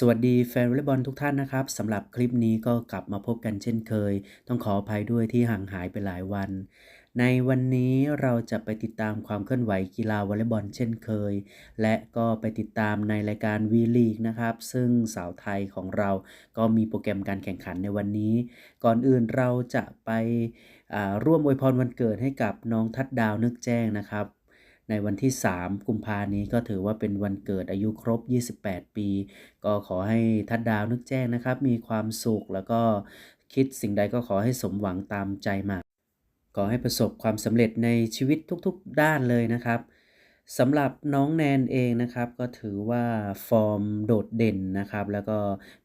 สวัสดีแฟนวอลเลย์บอลทุกท่านนะครับสำหรับคลิปนี้ก็กลับมาพบกันเช่นเคย ต้องขออภัยด้วยที่ห่างหายไปหลายวัน ในวันนี้เราจะไปติดตามความเคลื่อนไหวกีฬาวอลเลย์บอลเช่นเคย และก็ไปติดตามในรายการวีลีกนะครับ ซึ่งสาวไทยของเราก็มีโปรแกรมการแข่งขันในวันนี้ ก่อนอื่นเราจะไปร่วมอวยพรวันเกิดให้กับน้องทัดดาวนึกแจ้งนะครับ ในวันที่ 3 กุมภานี้ก็ถือว่าเป็นวันเกิดอายุครบ 28 ปี ก็ขอให้ทัดดาวนึกแจ้งนะครับ มีความสุขแล้วก็คิดสิ่งใดก็ขอให้สมหวังตามใจมาขอให้ประสบความสำเร็จในชีวิตทุกๆด้านเลยนะครับ สำหรับน้องแนนเองนะครับก็ถือว่าฟอร์มโดดเด่นนะครับ แล้วก็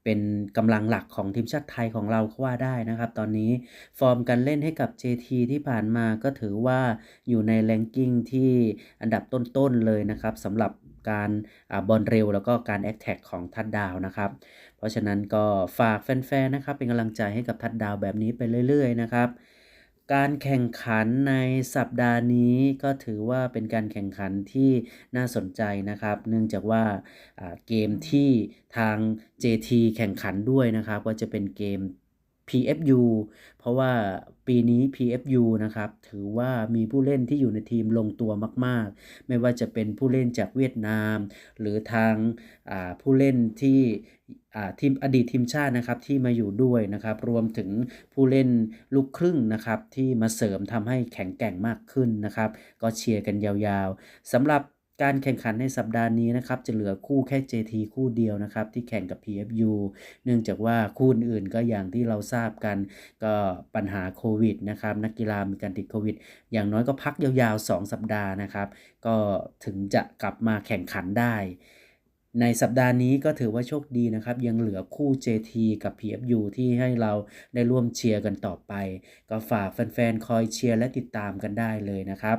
เป็นกำลังหลักของทีมชาติไทยของเราก็ว่าได้นะครับ ตอนนี้ฟอร์มการเล่นให้กับ JT ที่ผ่านมาก็ถือว่าอยู่ในแรงกิ้งที่อันดับต้นๆเลยนะครับสำหรับการบอลเร็วแล้วก็การแอคแท็กของทัดดาวนะครับ เพราะฉะนั้นก็ฝากแฟนๆนะครับเป็นกำลังใจให้กับทัดดาวแบบนี้ไปเรื่อย ๆ นะครับ การแข่งขันในสัปดาห์นี้ก็ถือว่าเป็นการแข่งขันที่น่าสนใจนะครับ เนื่องจากว่าเกมที่ทาง JT แข่งขันด้วยนะครับ ก็จะเป็นเกม PFU เพราะว่าปีนี้ PFU นะครับ ถือว่ามีผู้เล่นที่อยู่ในทีมลงตัวมาก ๆ ไม่ว่าจะเป็นผู้เล่นจากเวียดนาม หรือทางผู้เล่นที่ทีมอดีตทีมชาตินะครับที่มาอยู่ด้วยนะครับ รวมถึงผู้เล่นลูกครึ่งนะครับที่มาเสริมทำให้แข็งแกร่งมากขึ้นนะครับ ก็เชียร์กันยาวๆสำหรับ การแข่งขันในสัปดาห์นี้นะครับจะเหลือคู่แค่ JT คู่เดียวนะครับที่แข่งกับ PFU เนื่องจากว่าคู่อื่นก็อย่างที่เราทราบกันก็ปัญหาโควิดนะครับนักกีฬามีการติดโควิด อย่างน้อยก็พักยาวๆ 2 สัปดาห์นะครับ ก็ถึงจะกลับมาแข่งขันได้ ในสัปดาห์นี้ก็ถือว่าโชคดีนะครับ ยังเหลือคู่ JT กับ PFU ที่ให้เราได้ร่วมเชียร์กันต่อไป ก็ฝากแฟนๆ คอยเชียร์และติดตามกันได้เลยนะครับ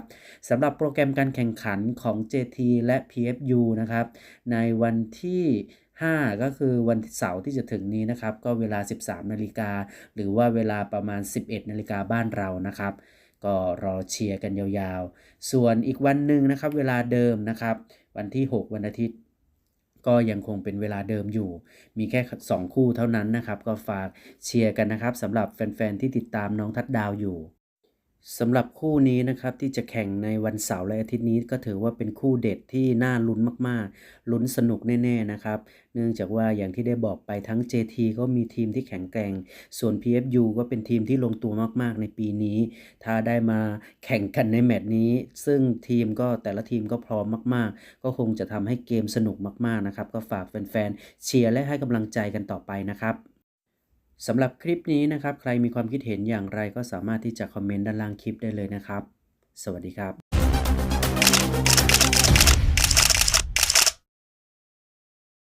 สำหรับโปรแกรมการแข่งขันของ JT และ PFU นะครับ ในวันที่ 5 ก็คือวันเสาร์ที่จะถึงนี้นะครับ ก็เวลา 13 นาฬิกา หรือว่าเวลาประมาณ 11 นาฬิกาบ้านเรานะครับก็รอเชียร์กันยาวๆ ส่วนอีกวันหนึ่งนะครับ เวลาเดิมนะครับ วันที่ 6 วันอาทิตย์ ก็ยังคงเป็นเวลาเดิมอยู่ มีแค่ 2 คู่เท่านั้นนะครับ ก็ฝากเชียร์กันนะครับสำหรับแฟนๆที่ติดตามน้องทัดดาวอยู่ สำหรับคู่นี้นะครับที่จะแข่งในวันเสาร์และอาทิตย์นี้ก็ถือว่าเป็นคู่เด็ดที่น่าลุ้นมากๆ ลุ้นสนุกแน่ๆนะครับ เนื่องจากว่าอย่างที่ได้บอกไปทั้ง JT ก็มีทีมที่แข็งแกร่ง ส่วน PFU ก็เป็นทีมที่ลงตัวมากๆในปีนี้ ถ้าได้มาแข่งกันในแมตช์นี้ ซึ่งทีมก็แต่ละทีมก็พร้อมมาก ๆ ก็คงจะทำให้เกมสนุกมากๆนะครับ ก็ฝากแฟนๆเชียร์และให้กำลังใจกันต่อไปนะครับ สำหรับคลิปนี้นะครับ ใครมีความคิดเห็นอย่างไรก็สามารถที่จะคอมเมนต์ด้านล่างคลิปได้เลยนะครับ สวัสดีครับ